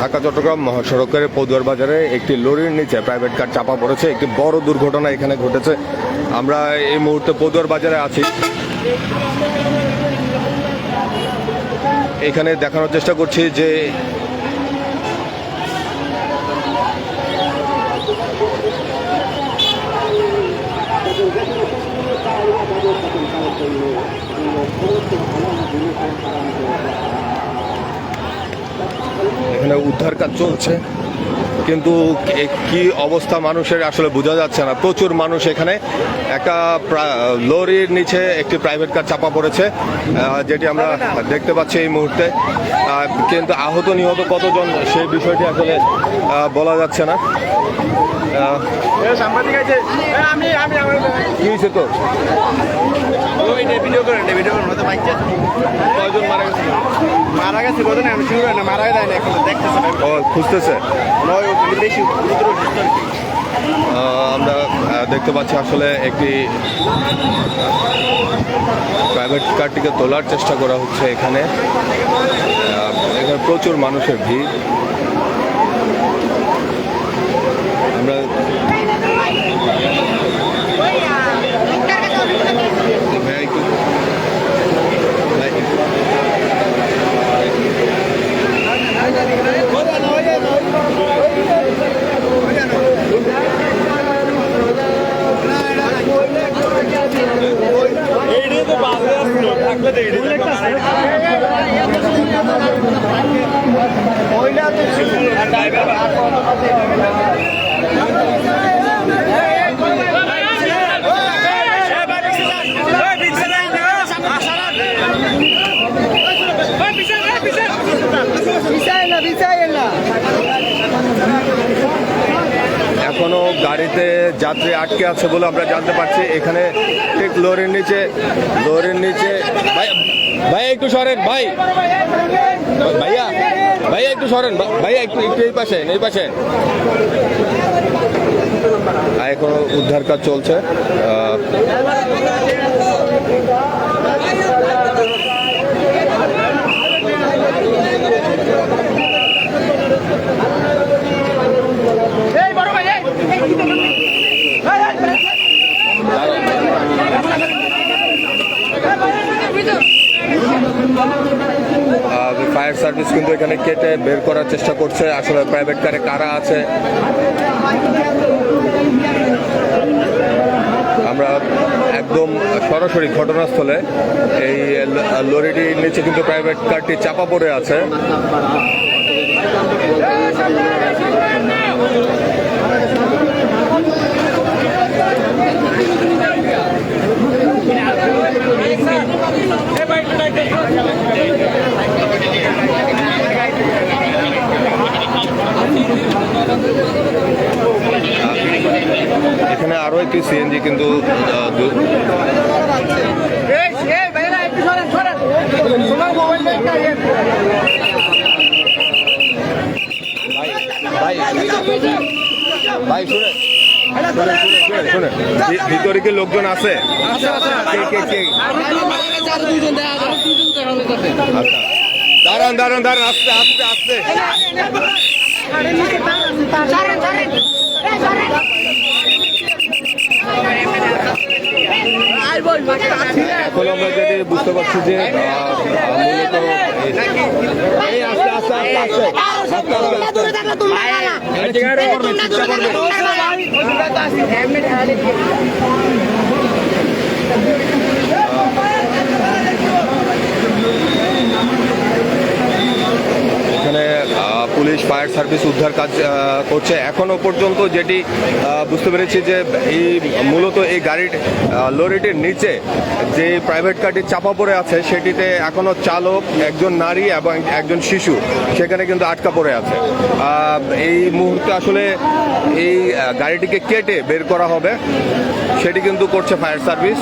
ঢাকা, চট্টগ্রাম মহাসড়কের পদুয়ার বাজারে একটি লরির নিচে প্রাইভেট কার চাপা পড়েছে। একটি বড় দুর্ঘটনা এখানে ঘটেছে। আমরা এই মুহূর্তে পদুয়ার বাজারে আছি। এখানে দেখানোর চেষ্টা করছি যে উদ্ধার কাজ চলছে। কিন্তু কি অবস্থা মানুষের আসলে বোঝা যাচ্ছে না। প্রচুর মানুষ এখানে। একটা লরির নিচে একটি প্রাইভেট কার চাপা পড়েছে যেটি আমরা দেখতে পাচ্ছি এই মুহূর্তে। কিন্তু আহত নিহত কতজন সেই বিষয়টি আসলে বলা যাচ্ছে না। কি হয়েছে তো মারা গেছে? মারা গেছে আমি শুরু না মারা যায় না এখন দেখতেছে। ও খুঁজতেছে? নয় বেশি আমরা দেখতে পাচ্ছি আসলে একটি প্রাইভেট কারটিকে তোলার চেষ্টা করা হচ্ছে এখানে। এখানে প্রচুর মানুষের ভিড় আমরা ভাইয়া একটু ভাই, এখনও গাড়িতে যাত্রী আটকে আছে বলে আমরা জানতে পারছি। এখানে ঠিক লোরের নিচে লোরের নিচে ভাই একটু সরেন ভাই। ভাইয়া ভাইয়া একটু সরেন ভাইয়া একটু একটু এই পাশে এই পাশে। এখনও উদ্ধার কাজ চলছে। আহ, ফায়ার সার্ভিস কিন্তু এখানে কেটে বের করার চেষ্টা করছে। আসলে প্রাইভেট কারে কারা আছে? আমরা একদম সরাসরি ঘটনাস্থলে এই লরিটির নিচে কিন্তু প্রাইভেট কারটি চাপা পড়ে আছে এখানে আরও একটি সিএনজি কিন্তু ভাই ভাই শুনে শুনে ভিতরে কি লোকজন আছে আচ্ছা দাঁড়ান দাঁড়ান দাঁড়ান আস্তে আস্তে আস্তে এখন আমরা যেটি বুঝতে পারছি যে আস্তে মূলত এই- এই আস্তে আস্তে আস্তে আস্তে আস্তে আস্তে আস্তে এখানে আহ, পুলিশ ফায়ার সার্ভিস উদ্ধার কাজ করছে। এখনও পর্যন্ত যেটি বুঝতে পেরেছি যে এই মূলত এই গাড়ির লরিটির নিচে যে প্রাইভেট কারটি চাপা পড়ে আছে, সেটিতে এখনও চালক, একজন নারী এবং একজন শিশু, সেখানে কিন্তু আটকা পড়ে আছে। এই মুহূর্তে আসলে এই গাড়িটিকে কেটে বের করা হবে। সেটি কিন্তু করছে ফায়ার সার্ভিস।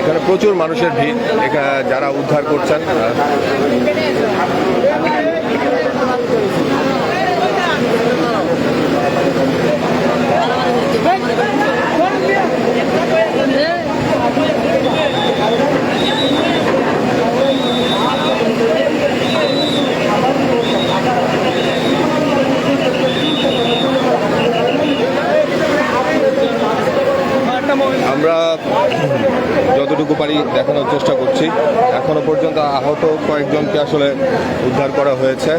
এখানে প্রচুর মানুষের ভিড়। এখানে যারা উদ্ধার করছেন দেখানোর চেষ্টা করছি এখনও পর্যন্ত আহত কয়েকজনকে আসলে উদ্ধার করা হয়েছে।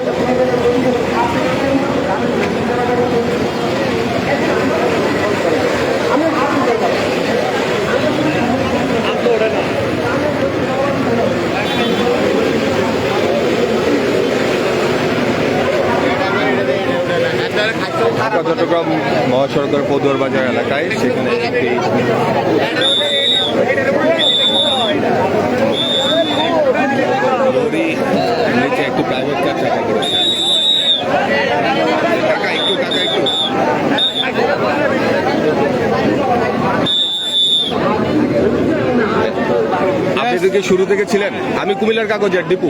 চট্টগ্রাম মহাসড়কের পদুয়ার বাজার এলাকায় সেখানে একটি লরি নিচে একটি প্রাইভেট কার চাপা পড়েছে টাকা একটু টাকা একটু আপনি তো কি শুরু থেকে ছিলেন। আমি কুমিল্লার কাগজের ডিপু।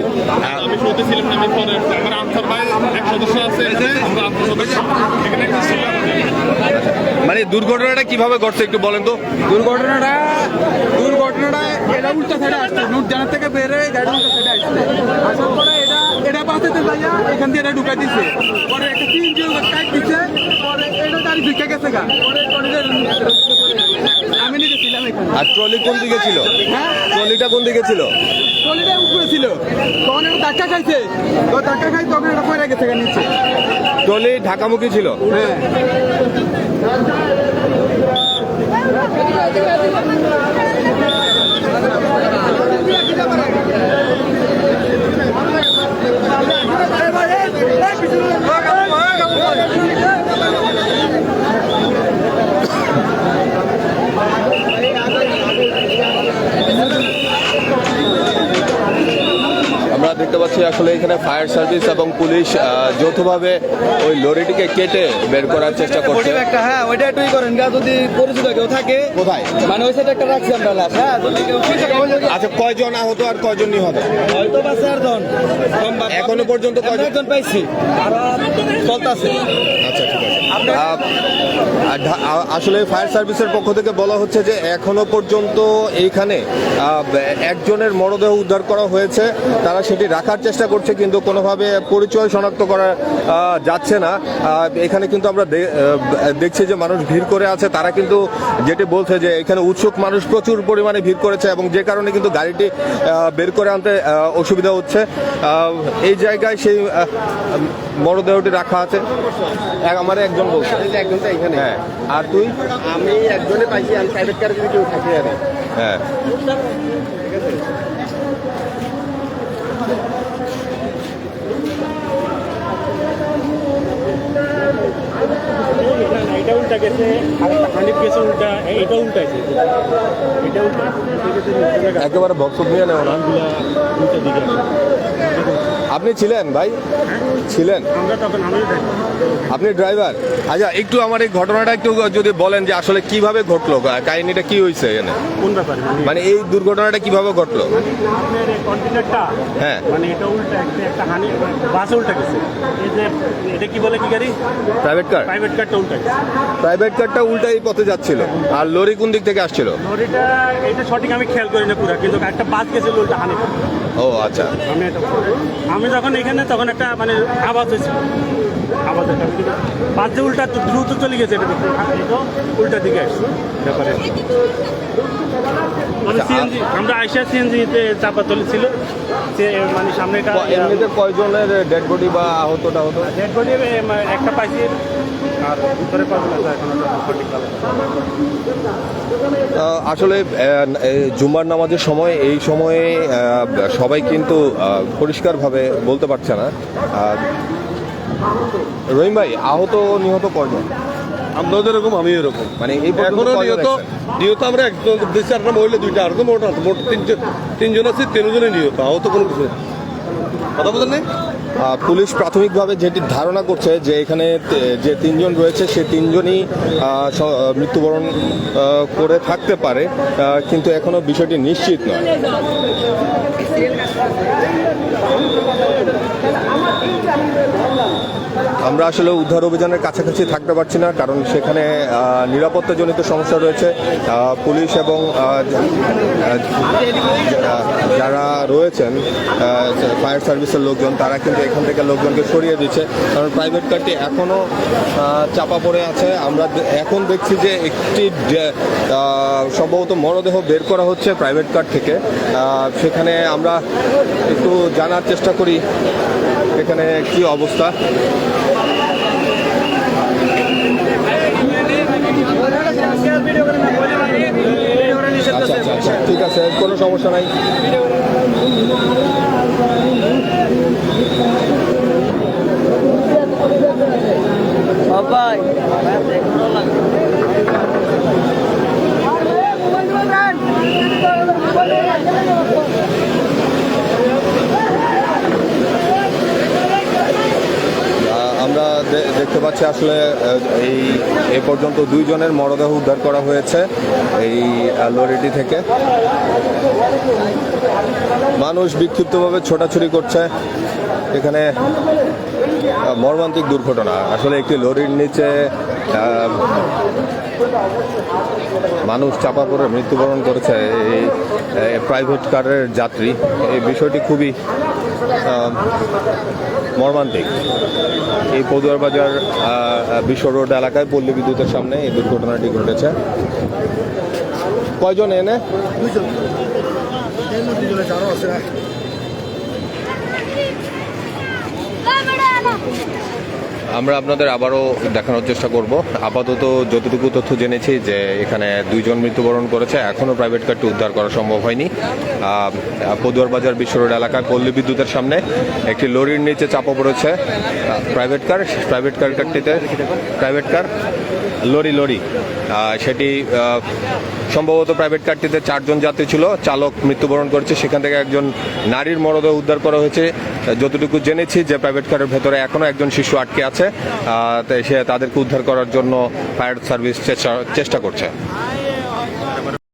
ছিলাম মানে দুর্ঘটনাটা কীভাবে ঘটছে একটু বলেন তো? দুর্ঘটনাটা দুর্ঘটনাটা এটা উল্টা সাইডে আসছে নুট জানার থেকে বেরে গাড়ি উল্টা সাইডে আসছে। আসার পরে এটা যাইয়া এখান দিয়ে এটা ঢুকাই দিছে। পরে একটা তিন জন কাট দিচ্ছে পরে এটা গাড়ি ঢুকে গেছে গা। আমি নিজে ছিলাম এখানে। আর ট্রলি কোন দিকে ছিল? হ্যাঁ? ট্রলিটা কোন দিকে ছিল? ট্রলিটা উপরে ছিল। তখন এটা ধাক্কা খাইছে। তো ধাক্কা খাই তখন এটা পড়ে গেছে গা নিচে। ট্রলি ঢাকামুখী ছিল? হ্যাঁ। দেখতে পাচ্ছি আসলে এখানে ফায়ার সার্ভিস এবং পুলিশ আহ, যৌথভাবে ওই লরিটিকে কেটে বের করার চেষ্টা করছে। একটা হ্যাঁ ওইটা একটুই করেন। গা যদি পরিচিত কেউ থাকে কোথায়? মানে ওই সাইডে একটা রাখছি আমরা লাশ হ্যাঁ আচ্ছা কয়জন আহত আর কয়জন নিহত হয়তো বা চারজন। এখনও পর্যন্ত কয়জন? পাইছি। আর চলতেছে। আচ্ছা ঠিক আছে। আসলে ফায়ার সার্ভিসের পক্ষ থেকে বলা হচ্ছে যে এখনও পর্যন্ত এইখানে একজনের মরদেহ উদ্ধার করা হয়েছে। তারা সেটি রাখার চেষ্টা করছে, কিন্তু কোনোভাবে পরিচয় শনাক্ত করা যাচ্ছে না। এখানে কিন্তু আমরা দেখছি যে মানুষ ভিড় করে আছে। তারা কিন্তু যেটি বলছে যে এখানে উৎসুক মানুষ প্রচুর পরিমাণে ভিড় করেছে এবং যে কারণে কিন্তু গাড়িটি বের করে আনতে অসুবিধা হচ্ছে। এই জায়গায় সেই মরদেহটি রাখা আছে। আমার এক- একজন বলছে। এখানে। হ্যাঁ। আর তুই? আমি একজনে পাইছি আমি প্রাইভেট কারে যদি কেউ থাকে আর হ্যাঁ। এটা উল্টা গেছে উল্টা এটা উল্টাইছে এটা উল্টা একেবারে ভক্ত নিয়ে নেও না। উল্টা দিকে আপনি ছিলেন ভাই? ছিলেন। আমরা তখন আমি আপনি ড্রাইভার আচ্ছা একটু আমার এই ঘটনাটা একটু যদি বলেন যে আসলে কীভাবে ঘটলো কাহিনীটা কি হয়েছে এখানে? কোন ব্যাপারে? মানে মানে এই দুর্ঘটনাটা কীভাবে ঘটলো? আপনার এই কন্টেনারটা হ্যাঁ। মানে এটা উল্টা একটা একটা হানি বাস উল্টা গেছে। এই যে এটা কি বলে কি গাড়ি? প্রাইভেট কার প্রাইভেট কারটা উল্টা গেছে। প্রাইভেট কারটা উল্টা এই পথে যাচ্ছিল। আর লরি কোন দিক থেকে আসছিল? লরিটা এটা সঠিক আমি খেয়াল করি না পুরো কিন্তু একটা বাস গেছিল উল্টা হানি ও আচ্ছা। আমি আমি যখন এখানে তখন একটা মানে আওয়াজ হয়েছিল। আওয়াজ একটা বাস যে উল্টা দ্রুত চলে গেছে এটা। উল্টা দিকে আসছে ব্যাপারে। মানে আচ্ছা, সিএনজি আমরা আইসা সিএনজিতে চাপা তুলেছিল। সে মানে সামনে একটা ক- এমনিতে কয়জনের ডেড বডি বা আহতটা হতো ডেড বডি একটা পাইছি। আর ভিতরে না এখন আসলে জুম্মার নামাজের সময় এই সময়ে সবাই কিন্তু পরিষ্কারভাবে বলতে পারছে না। রহিম ভাই আহত নিহত কয়জন? আপনাদের এরকম আমি এরকম। মানে এই পর্যন্ত এখনও নিহত? নিহত আমরা একজন দুই চারটা মহিলা দুইটা আর তো মোট আছে। মোট তিনজন তিনজন আছে তিনজনে নিহত আহত কোনো কিছু নেই। কথা বলেন নাই আহ, পুলিশ প্রাথমিকভাবে যেটি ধারণা করছে যে এখানে যে তিনজন রয়েছে, সে তিনজনই মৃত্যুবরণ করে থাকতে পারে কিন্তু এখনও বিষয়টি নিশ্চিত নয়। আমরা আসলে উদ্ধার অভিযানের কাছাকাছি থাকতে পারছি না, কারণ সেখানে নিরাপত্তাজনিত সমস্যা রয়েছে। পুলিশ এবং যারা রয়েছেন ফায়ার সার্ভিসের লোকজন, তারা কিন্তু এখান থেকে লোকজনকে সরিয়ে দিচ্ছে। কারণ প্রাইভেট কারটি এখনও চাপা পড়ে আছে। আমরা এখন দেখছি যে একটি সম্ভবত মরদেহ বের করা হচ্ছে প্রাইভেট কার থেকে। সেখানে আমরা একটু জানার চেষ্টা করি, এখানে কি অবস্থা। আচ্ছা ঠিক আছে কোনো সমস্যা নাই। আহ, আমরা দে- দেখতে পাচ্ছি আসলে এই, এ পর্যন্ত দুইজনের মরদেহ উদ্ধার করা হয়েছে এই লরিটি থেকে। মানুষ বিক্ষিপ্তভাবে ছোটাছুটি করছে। এখানে মর্মান্তিক দুর্ঘটনা। আসলে একটি লরির নিচে মানুষ চাপা পড়ে মৃত্যুবরণ করেছে এই প্রাইভেট কারের যাত্রী। এই বিষয়টি খুবই মর্মান্তিক। এই পদুয়ার বাজার আহ, বিশ্ব রোড এলাকায় পল্লী বিদ্যুতের সামনে এই দুর্ঘটনাটি ঘটেছে। কয়জন এনে? আমরা আপনাদের আবারও দেখানোর চেষ্টা করব। আপাতত যতটুকু তথ্য জেনেছি যে এখানে দুইজন মৃত্যুবরণ করেছে এখনও প্রাইভেট কারটি উদ্ধার করা সম্ভব হয়নি। পদুয়ার বাজার বিশ্ব রোড এলাকায় পল্লী বিদ্যুতের সামনে একটি লরির নিচে চাপা পড়েছে। প্রাইভেট কার প্রাইভেট কার কারটিতে প্রাইভেট কার লরি লরি। সেটি সম্ভবত প্রাইভেট কারটিতে চারজন যাত্রী ছিল, চালক মৃত্যুবরণ করেছে, সেখান থেকে একজন নারীর মরদেহ উদ্ধার করা হয়েছে। যতটুকু জেনেছি যে প্রাইভেট কারের ভেতরে এখনও একজন শিশু আটকে আছে সে তাদেরকে উদ্ধার করার জন্য ফায়ার সার্ভিস চেষ্টা করছে।